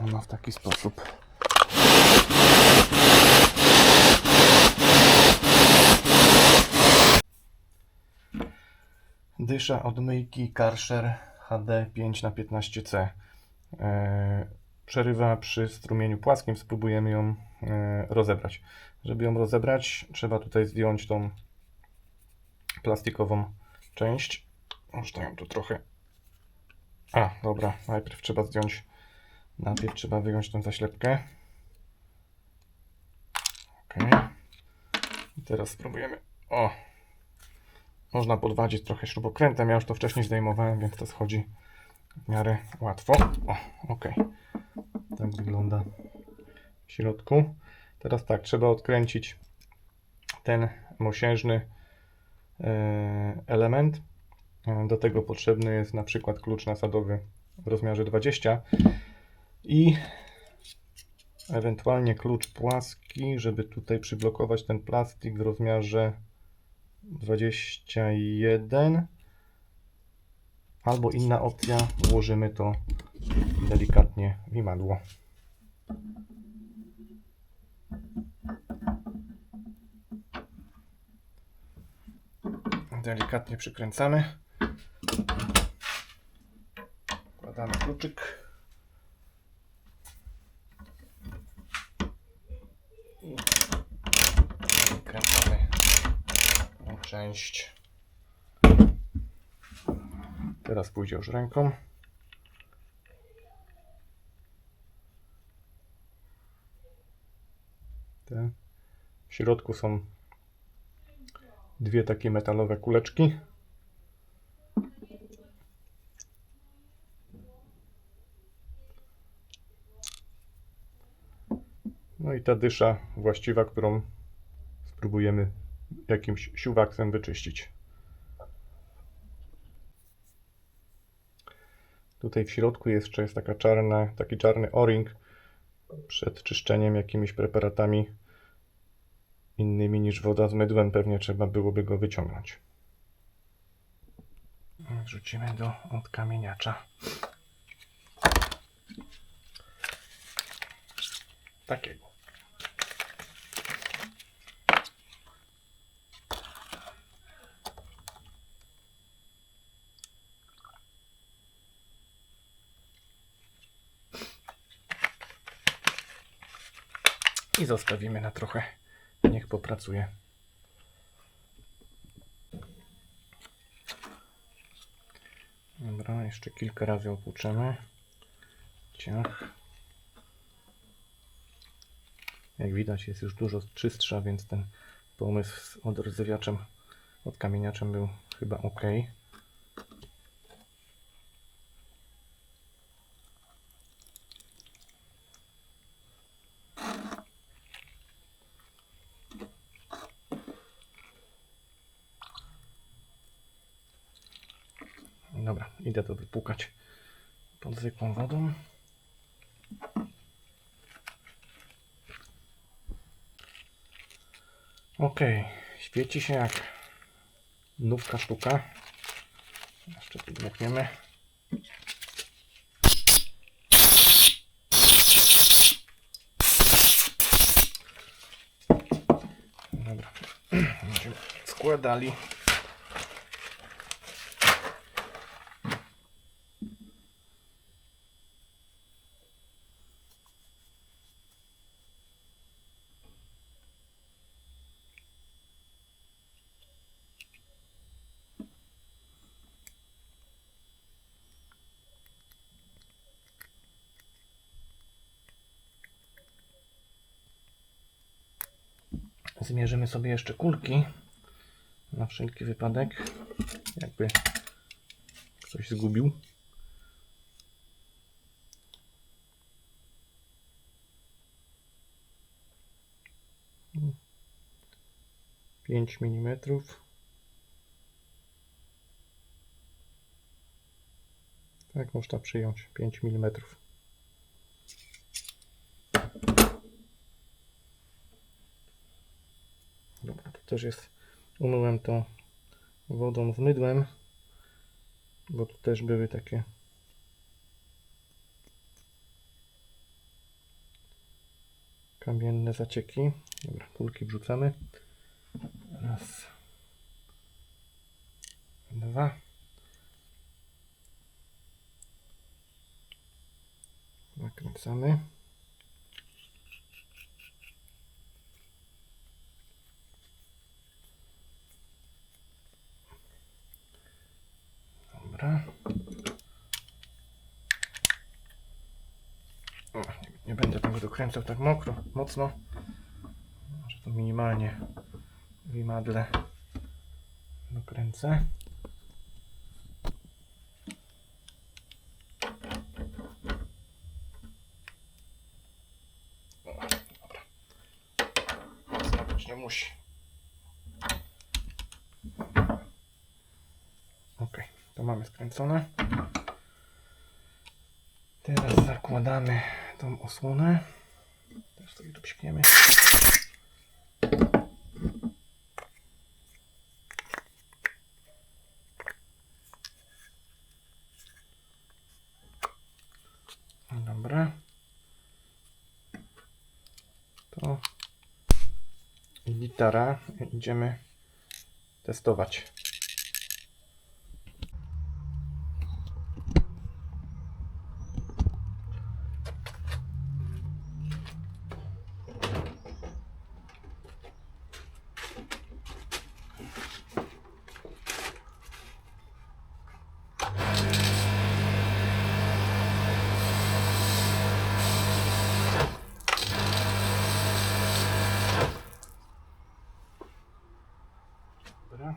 ona w taki sposób. Dysza od myjki HD 5 na 15C. E, przerywa przy strumieniu płaskim. Spróbujemy ją e, rozebrać. Żeby ją rozebrać, trzeba tutaj zdjąć tą plastikową część. Można ją tu trochę. A, dobra, najpierw trzeba zdjąć. Najpierw trzeba wyjąć tą zaślepkę. Ok. I teraz spróbujemy. O! Można podwadzić trochę śrubokrętem. Ja już to wcześniej zdejmowałem, więc to schodzi w miarę łatwo. O, ok. Tak wygląda w środku. Teraz tak, trzeba odkręcić ten mosiężny e, element. E, Do tego potrzebny jest na przykład klucz nasadowy w rozmiarze 20 i ewentualnie klucz płaski, żeby tutaj przyblokować ten plastik w rozmiarze 21 albo inna opcja, włożymy to delikatnie w imadło. Delikatnie przykręcamy. Wkładamy kluczyk. I kręcamy tą część. Teraz pójdzie już ręką. Te. W środku są dwie takie metalowe kuleczki. No i ta dysza właściwa, którą spróbujemy jakimś siuwaksem wyczyścić. Tutaj w środku jeszcze jest taka czarna, taki czarny o-ring przed czyszczeniem jakimiś preparatami innymi niż woda z mydłem. Pewnie trzeba byłoby go wyciągnąć. Wrzucimy do odkamieniacza. Takiego. I zostawimy na trochę. Niech popracuje. Dobra, jeszcze kilka razy opłuczemy. Ciach. Jak widać jest już dużo czystsza, więc ten pomysł z odrdzewiaczem, odkamieniaczem był chyba ok. Dobra, idę to wypłukać pod zwykłą wodą. Ok, świeci się jak nówka sztuka. Jeszcze tu dmuchniemy. Dobra, będziemy składali. Zmierzymy sobie jeszcze kulki na wszelki wypadek, jakby ktoś zgubił. Pięć milimetrów. Tak można przyjąć 5 milimetrów. Dobra, to też jest. Umyłem to wodą z mydłem, bo tu też były takie kamienne zacieki. Dobra, kulki wrzucamy. Raz. Dwa. Nakręcamy. Dobra. O, nie, będę tego dokręcał tak mokro, mocno. Może to minimalnie w imadle dokręcę. Nie musi. Ok, to mamy skręcone. Teraz zakładamy tą osłonę. Teraz sobie tu psikniemy. Dobra. To gitara. Idziemy testować. Добре.